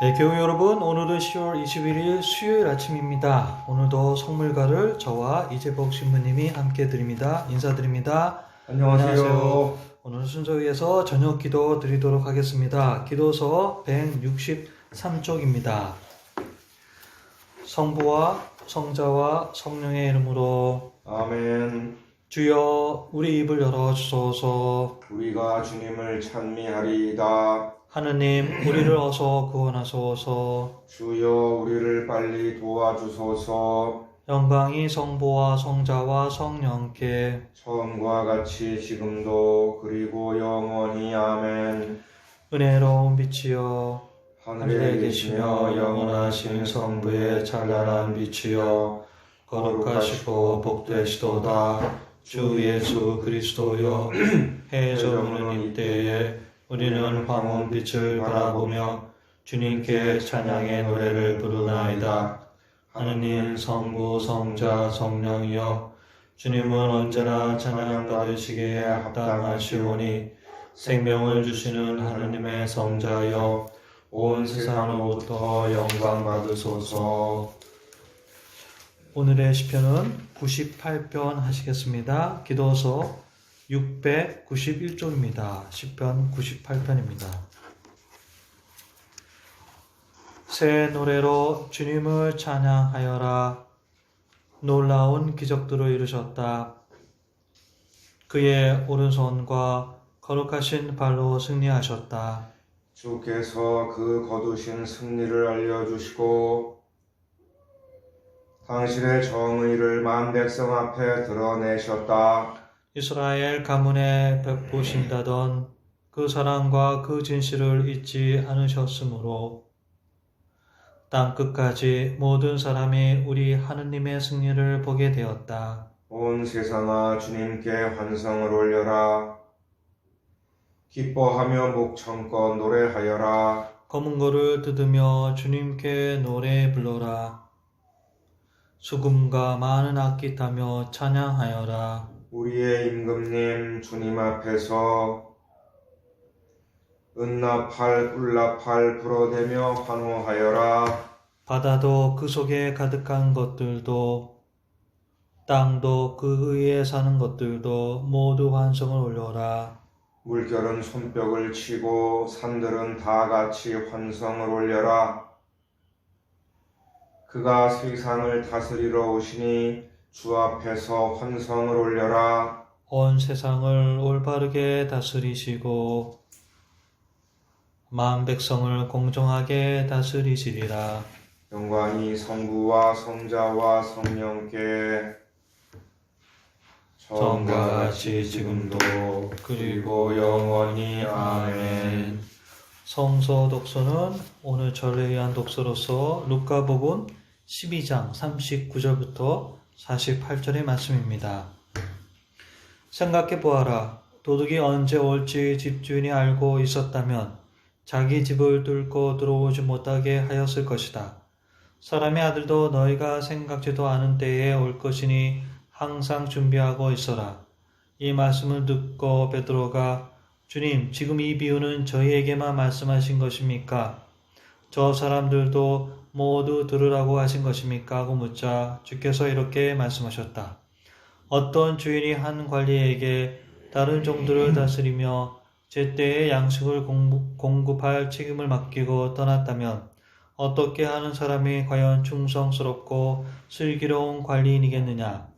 네, 교우 여러분, 오늘은 10월 21일 수요일 아침입니다. 오늘도 성물가를 저와 이재복 신부님이 함께 드립니다. 인사드립니다. 안녕하세요. 오늘 순서위에서 저녁 기도 드리도록 하겠습니다. 기도서 163쪽입니다. 성부와 성자와 성령의 이름으로 아멘. 주여 우리 입을 열어 주소서 우리가 주님을 찬미하리이다. 하느님 우리를 어서 구원하소서 주여 우리를 빨리 도와주소서. 영광이 성부와 성자와 성령께 처음과 같이 지금도 그리고 영원히 아멘. 은혜로운 빛이여 하늘에 계시며 영원하신 성부의 찬란한 빛이여 거룩하시고 복되시도다 주 예수 그리스도여 해저무는 이때에 우리는 황혼 빛을 바라보며 주님께 찬양의 노래를 부르나이다 하느님 성부 성자 성령이여 주님은 언제나 찬양 받으시기에 합당하시오니 생명을 주시는 하느님의 성자여 온 세상으로부터 영광 받으소서 오늘의 시편은 98편 하시겠습니다. 기도서 691쪽입니다. 시편 98편입니다. 새 노래로 주님을 찬양하여라. 놀라운 기적들을 이루셨다. 그의 오른손과 거룩하신 발로 승리하셨다. 주께서 그 거두신 승리를 알려주시고 당신의 정의를 만 백성 앞에 드러내셨다. 이스라엘 가문에 베푸신다던 그 사랑과 그 진실을 잊지 않으셨으므로 땅 끝까지 모든 사람이 우리 하느님의 승리를 보게 되었다. 온 세상아 주님께 환성을 올려라. 기뻐하며 목청껏 노래하여라. 검은 고를 뜯으며 주님께 노래 불러라. 수금과 많은 악기 타며 찬양하여라. 우리의 임금님 주님 앞에서 은나팔 꿀나팔 불어대며 환호하여라. 바다도 그 속에 가득한 것들도 땅도 그 위에 사는 것들도 모두 환성을 올려라. 물결은 손뼉을 치고 산들은 다 같이 환성을 올려라. 그가 세상을 다스리러 오시니 주 앞에서 환성을 올려라. 온 세상을 올바르게 다스리시고 마음 백성을 공정하게 다스리시리라. 영광이 성부와 성자와 성령께 처음과 같이 지금도 그리고 영원히 아멘. 성서 독서는 오늘 저를 위한 독서로서 루카복음 12장 39절부터 48절의 말씀입니다. 생각해 보아라. 도둑이 언제 올지 집주인이 알고 있었다면 자기 집을 뚫고 들어오지 못하게 하였을 것이다. 사람의 아들도 너희가 생각지도 않은 때에 올 것이니 항상 준비하고 있어라. 이 말씀을 듣고 베드로가 주님, 지금 이 비유는 저희에게만 말씀하신 것입니까? 저 사람들도 모두 들으라고 하신 것입니까? 하고 묻자 주께서 이렇게 말씀하셨다. 어떤 주인이 한 관리에게 다른 종들을 다스리며 제때에 양식을 공급할 책임을 맡기고 떠났다면 어떻게 하는 사람이 과연 충성스럽고 슬기로운 관리인이겠느냐?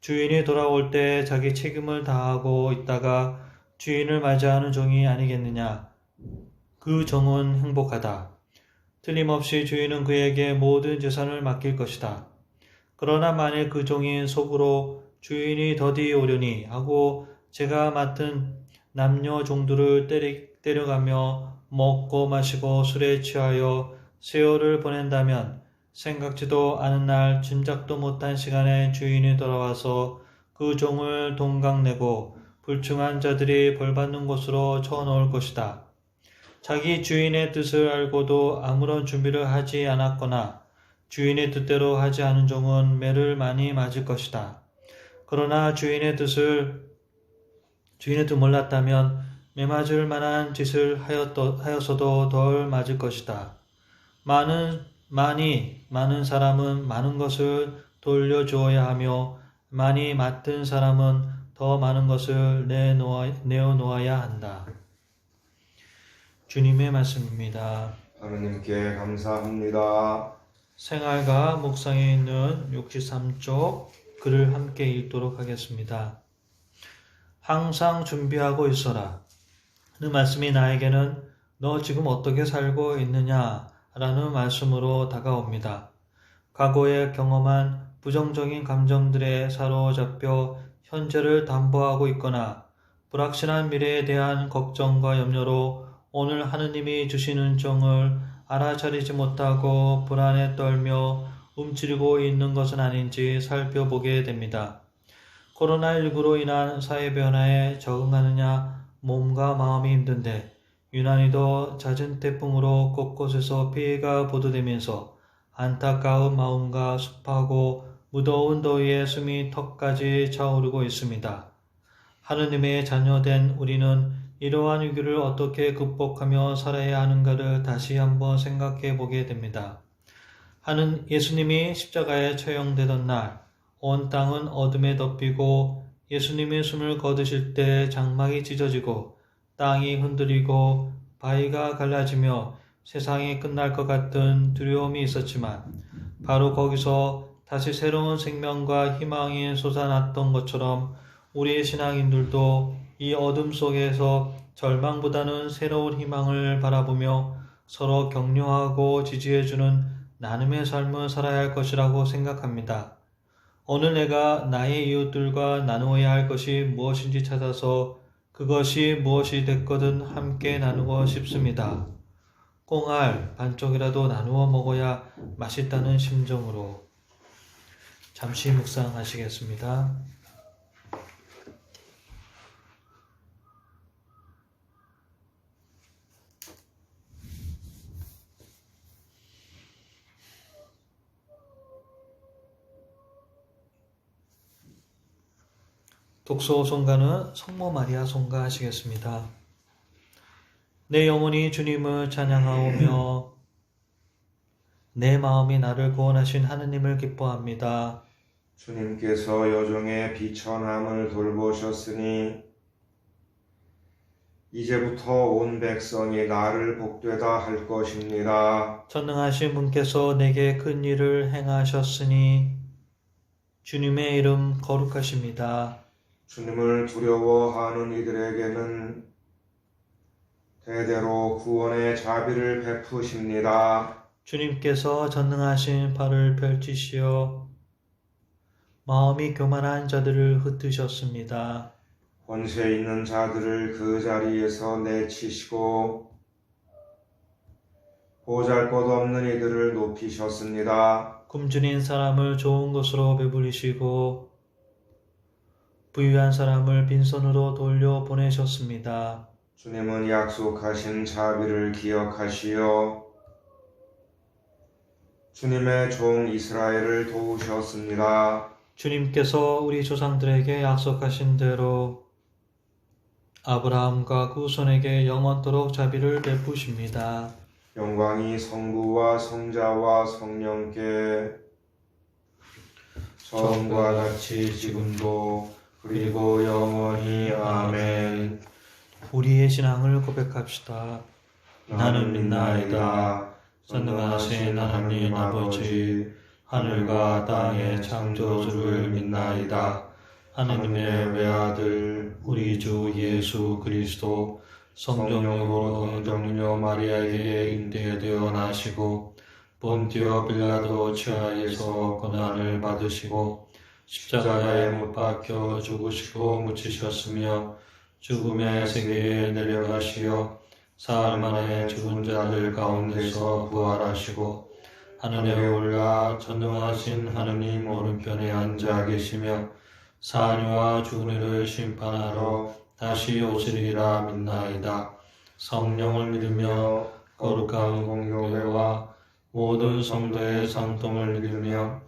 주인이 돌아올 때 자기 책임을 다하고 있다가 주인을 맞이하는 종이 아니겠느냐? 그 종은 행복하다. 틀림없이 주인은 그에게 모든 재산을 맡길 것이다. 그러나 만일 그 종이 속으로 주인이 더디 오려니 하고 제가 맡은 남녀 종들을 때리, 때려가며 먹고 마시고 술에 취하여 세월을 보낸다면 생각지도 않은 날 짐작도 못한 시간에 주인이 돌아와서 그 종을 동강내고 불충한 자들이 벌받는 곳으로 쳐놓을 것이다. 자기 주인의 뜻을 알고도 아무런 준비를 하지 않았거나 주인의 뜻대로 하지 않은 종은 매를 많이 맞을 것이다. 그러나 주인의 뜻을 주인의 뜻 몰랐다면 매 맞을 만한 짓을 하였어도 덜 맞을 것이다. 많은 많이 많은 사람은 많은 것을 돌려주어야 하며 많이 맡은 사람은 더 많은 것을 내놓아, 내어놓아야 한다. 주님의 말씀입니다. 하느님께 감사합니다. 생활과 묵상에 있는 63쪽 글을 함께 읽도록 하겠습니다. 항상 준비하고 있어라. 그 말씀이 나에게는 너 지금 어떻게 살고 있느냐? 라는 말씀으로 다가옵니다. 과거에 경험한 부정적인 감정들에 사로잡혀 현재를 담보하고 있거나 불확실한 미래에 대한 걱정과 염려로 오늘 하느님이 주시는 정을 알아차리지 못하고 불안에 떨며 움츠리고 있는 것은 아닌지 살펴보게 됩니다. 코로나19로 인한 사회 변화에 적응하느냐 몸과 마음이 힘든데 유난히도 잦은 태풍으로 곳곳에서 피해가 보도되면서 안타까운 마음과 습하고 무더운 더위에 숨이 턱까지 차오르고 있습니다. 하느님의 자녀된 우리는 이러한 위기를 어떻게 극복하며 살아야 하는가를 다시 한번 생각해 보게 됩니다. 하는 예수님이 십자가에 처형되던 날, 온 땅은 어둠에 덮이고 예수님의 숨을 거두실 때 장막이 찢어지고 땅이 흔들리고 바위가 갈라지며 세상이 끝날 것 같은 두려움이 있었지만 바로 거기서 다시 새로운 생명과 희망이 솟아났던 것처럼 우리의 신앙인들도 이 어둠 속에서 절망보다는 새로운 희망을 바라보며 서로 격려하고 지지해주는 나눔의 삶을 살아야 할 것이라고 생각합니다. 오늘 내가 나의 이웃들과 나누어야 할 것이 무엇인지 찾아서 그것이 무엇이 됐거든 함께 나누고 싶습니다. 꽁알 반쪽이라도 나누어 먹어야 맛있다는 심정으로 잠시 묵상하시겠습니다. 독서 송가는 성모 마리아 송가 하시겠습니다. 내 영혼이 주님을 찬양하오며 내 마음이 나를 구원하신 하느님을 기뻐합니다. 주님께서 여종의 비천함을 돌보셨으니 이제부터 온 백성이 나를 복되다 할 것입니다. 전능하신 분께서 내게 큰 일을 행하셨으니 주님의 이름 거룩하십니다. 주님을 두려워하는 이들에게는 대대로 구원의 자비를 베푸십니다. 주님께서 전능하신 발을 펼치시어 마음이 교만한 자들을 흩으셨습니다. 권세 있는 자들을 그 자리에서 내치시고 보잘 것 없는 이들을 높이셨습니다. 굶주린 사람을 좋은 것으로 배부리시고 부유한 사람을 빈손으로 돌려 보내셨습니다. 주님은 약속하신 자비를 기억하시어 주님의 종 이스라엘을 도우셨습니다. 주님께서 우리 조상들에게 약속하신 대로 아브라함과 그 후손에게 영원토록 자비를 베푸십니다. 영광이 성부와 성자와 성령께 처음과 같이 지금도 그리고 영원히 아멘. 우리의 신앙을 고백합시다. 나는 믿나이다. 전능하신 하나님 아버지 하늘과 땅의 창조주를 믿나이다. 하느님의 외아들 우리 주 예수 그리스도 성령으로 동료 마리아에게 인대되어 나시고 본디오 빌라도 치하에서 고난을 받으시고 십자가에 못 박혀 죽으시고 묻히셨으며 죽음의 세계에 내려가시어 사흘 만에 죽은 자들 가운데서 부활하시고 하늘에 올라 전능하신 하느님 오른편에 앉아 계시며 사녀와 이를 심판하러 다시 오시리라 믿나이다. 성령을 믿으며 거룩한 공교회와 모든 성도의 상통을 믿으며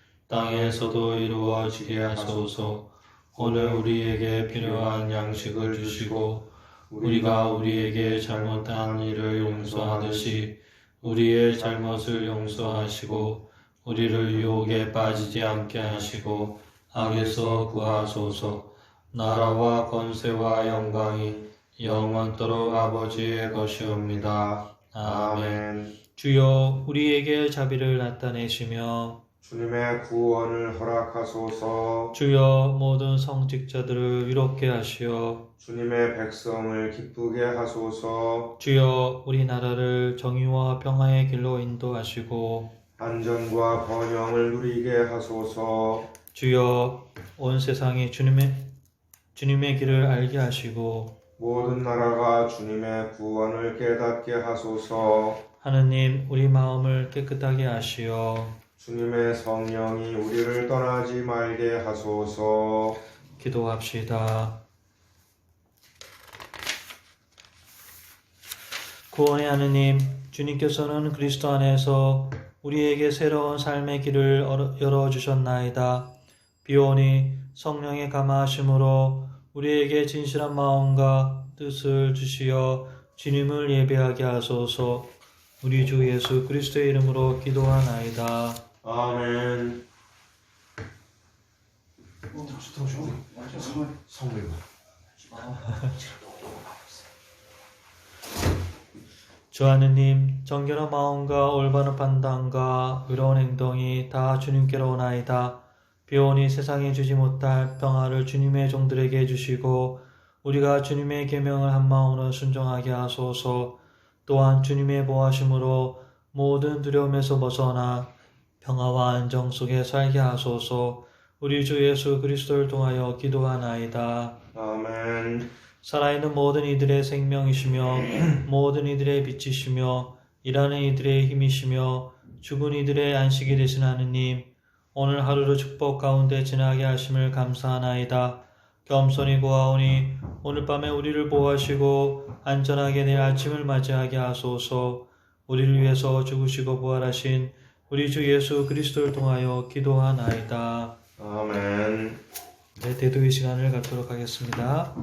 땅에서도 이루어지게 하소서. 오늘 우리에게 필요한 양식을 주시고, 우리가 우리에게 잘못한 일을 용서하듯이 우리의 잘못을 용서하시고, 우리를 유혹에 빠지지 않게 하시고, 악에서 구하소서. 나라와 권세와 영광이 영원토록 아버지의 것이옵니다. 아멘. 주여 우리에게 자비를 나타내시며 주님의 구원을 허락하소서. 주여 모든 성직자들을 위롭게 하시어 주님의 백성을 기쁘게 하소서. 주여 우리나라를 정의와 평화의 길로 인도하시고 안전과 번영을 누리게 하소서. 주여 온 세상이 주님의 주님의 길을 알게 하시고 모든 나라가 주님의 구원을 깨닫게 하소서. 하느님 우리 마음을 깨끗하게 하시어 주님의 성령이 우리를 떠나지 말게 하소서. 기도합시다. 구원의 하느님, 주님께서는 그리스도 안에서 우리에게 새로운 삶의 길을 열어- 열어주셨나이다. 비오니 성령의 감화하심으로 우리에게 진실한 마음과 뜻을 주시어 주님을 예배하게 하소서. 우리 주 예수 그리스도의 이름으로 기도하나이다. 아멘. 주 하느님, 정결한 마음과 올바른 판단과 의로운 행동이 다 주님께로 오나이다. 비오니 세상에 주지 못할 평화를 주님의 종들에게 주시고 우리가 주님의 계명을 한 마음으로 순종하게 하소서. 또한 주님의 보하심으로 모든 두려움에서 벗어나 평화와 안정 속에 살게 하소서. 우리 주 예수 그리스도를 통하여 기도하나이다. 아멘. 살아있는 모든 이들의 생명이시며 모든 이들의 빛이시며 일하는 이들의 힘이시며 죽은 이들의 안식이 되신 하느님 오늘 하루를 축복 가운데 지나게 하심을 감사하나이다. 겸손히 구하오니 오늘 밤에 우리를 보호하시고 안전하게 내일 아침을 맞이하게 하소서 우리를 위해서 죽으시고 부활하신 우리 주 예수 그리스도를 통하여 기도하나이다. 아멘. 네, 대도의 시간을 갖도록 하겠습니다.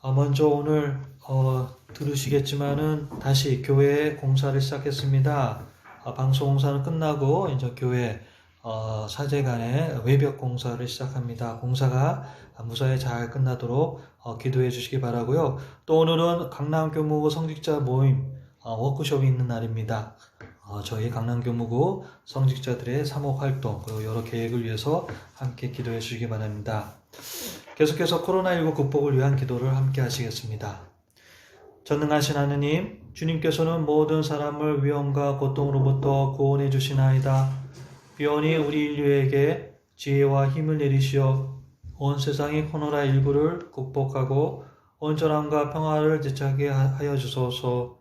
아, 먼저 오늘 어, 들으시겠지만은 다시 교회 공사를 시작했습니다. 아, 방송 공사는 끝나고 이제 교회 어, 사제간의 외벽 공사를 시작합니다. 공사가 무사히 잘 끝나도록 어, 기도해 주시기 바라고요. 또 오늘은 강남 교무구 성직자 모임 어, 워크숍이 있는 날입니다. 어, 저희 강남교무구 성직자들의 사목 활동 그리고 여러 계획을 위해서 함께 기도해 주시기 바랍니다. 계속해서 코로나19 극복을 위한 기도를 함께 하시겠습니다. 전능하신 하느님, 주님께서는 모든 사람을 위험과 고통으로부터 구원해 주시나이다. 비오니 우리 인류에게 지혜와 힘을 내리시어 온 세상의 코로나19를 극복하고 온전함과 평화를 되찾게 하여 주소서.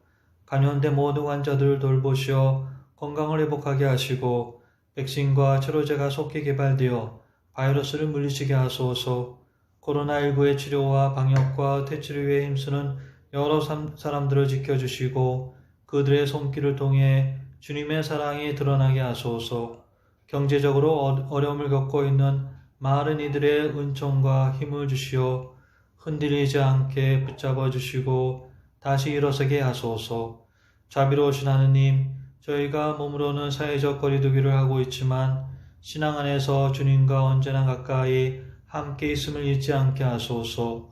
감염된 모든 환자들을 돌보시어 건강을 회복하게 하시고 백신과 치료제가 속히 개발되어 바이러스를 물리치게 하소서. 코로나19의 치료와 방역과 퇴치를 위해 힘쓰는 여러 삼- 사람들을 지켜주시고 그들의 손길을 통해 주님의 사랑이 드러나게 하소서. 경제적으로 어- 어려움을 겪고 있는 많은 이들의 은총과 힘을 주시어 흔들리지 않게 붙잡아 주시고 다시 일어서게 하소서. 자비로우신 하느님, 저희가 몸으로는 사회적 거리두기를 하고 있지만 신앙 안에서 주님과 언제나 가까이 함께 있음을 잊지 않게 하소서.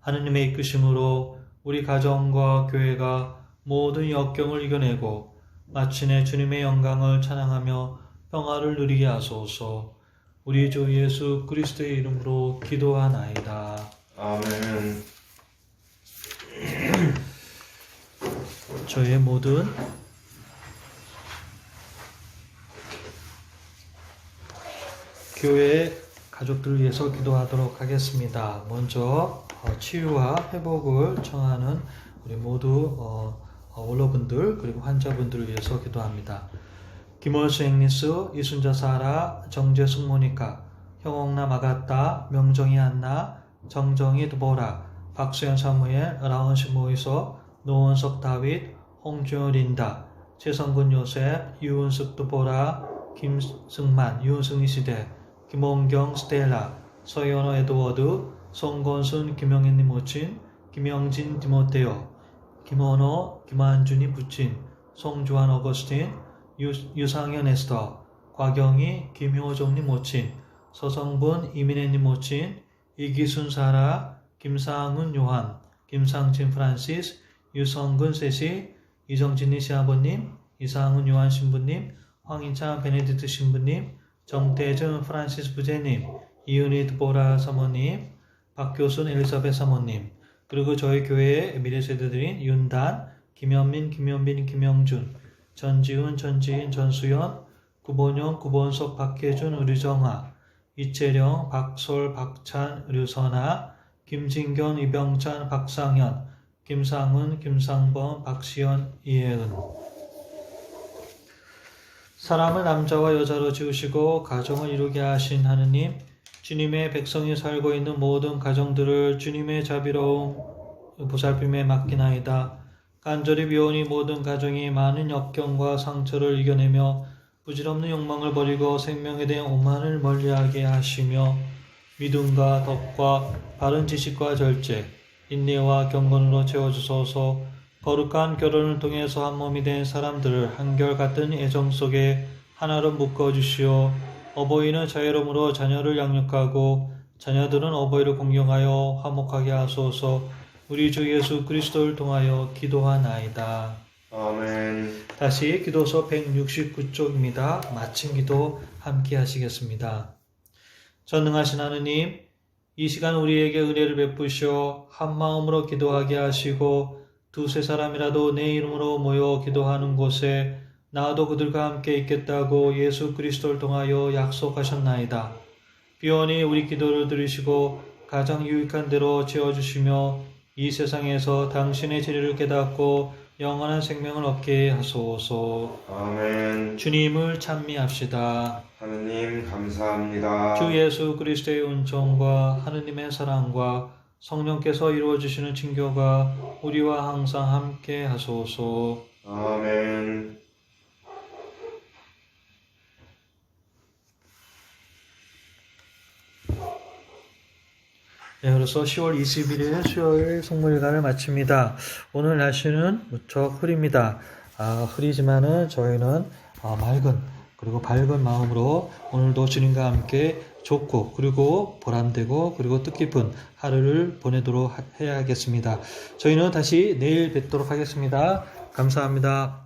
하느님의 이끄심으로 우리 가정과 교회가 모든 역경을 이겨내고 마침내 주님의 영광을 찬양하며 평화를 누리게 하소서. 우리 주 예수 그리스도의 이름으로 기도하나이다. 아멘. 저의 모든 교회 가족들을 위해서 기도하도록 하겠습니다. 먼저 어, 치유와 회복을 청하는 우리 모두 어, 어, 원로분들 그리고 환자분들을 위해서 기도합니다. 김월수 앵리스, 이순자 사라, 정재숙 모니카, 형옥나 마가따, 명정이 안나, 정정이 두보라, 박수현 사무엘, 라운시 모이소, 노원석 다윗, 홍주현 린다, 최성근 요셉, 유은숙 두보라, 김승만, 유은승 이 시대, 김홍경 스텔라, 서현호 에드워드, 송건순 김영애님 모친, 김영진 디모테오, 김원호, 김한준이 부친, 송주환 어거스틴, 유, 유상현 에스터, 곽영희, 김효정님 모친, 서성분, 이민혜님 모친, 이기순 사라, 김상훈 요한, 김상진 프란시스, 유성근 세시, 이정진이 시아버님, 이상훈 요한 신부님, 황인찬 베네디트 신부님, 정태준 프란시스 부제님, 이은희 드보라 사모님, 박교순 엘리자벳 사모님, 그리고 저희 교회의 미래 세대들인 윤단, 김현민, 김현빈, 김영준, 전지훈, 전지인, 전수연, 구본영, 구본석, 박혜준, 의류정아, 이채령, 박솔, 박찬, 류선아, 김진견, 이병찬, 박상현, 김상훈, 김상범, 박시현, 이혜은. 사람을 남자와 여자로 지으시고 가정을 이루게 하신 하느님, 주님의 백성이 살고 있는 모든 가정들을 주님의 자비로운 보살핌에 맡기나이다. 간절히 비오니 모든 가정이 많은 역경과 상처를 이겨내며 부질없는 욕망을 버리고 생명에 대한 오만을 멀리하게 하시며 믿음과 덕과 바른 지식과 절제, 인내와 경건으로 채워주소서 거룩한 결혼을 통해서 한 몸이 된 사람들을 한결같은 애정 속에 하나로 묶어주시오 어버이는 자유로움으로 자녀를 양육하고 자녀들은 어버이를 공경하여 화목하게 하소서 우리 주 예수 그리스도를 통하여 기도하나이다. 아멘. 다시 기도서 169쪽입니다. 마친 기도 함께 하시겠습니다. 전능하신 하느님, 이 시간 우리에게 은혜를 베푸시어 한 마음으로 기도하게 하시고 두세 사람이라도 내 이름으로 모여 기도하는 곳에 나도 그들과 함께 있겠다고 예수 그리스도를 통하여 약속하셨나이다. 비원이 우리 기도를 들으시고 가장 유익한 대로 채워주시며 이 세상에서 당신의 진리를 깨닫고 영원한 생명을 얻게 하소서. 아멘. 주님을 찬미합시다. 하느님 감사합니다. 주 예수 그리스도의 은총과 하느님의 사랑과 성령께서 이루어 주시는 친교가 우리와 항상 함께 하소서. 아멘. 네, 그래서 10월 21일 수요일 성물관을 마칩니다. 오늘 날씨는 무척 흐립니다. 아, 흐리지만은 저희는 아, 맑은 그리고 밝은 마음으로 오늘도 주님과 함께 좋고 그리고 보람되고 그리고 뜻깊은 하루를 보내도록 하- 해야겠습니다. 저희는 다시 내일 뵙도록 하겠습니다. 감사합니다.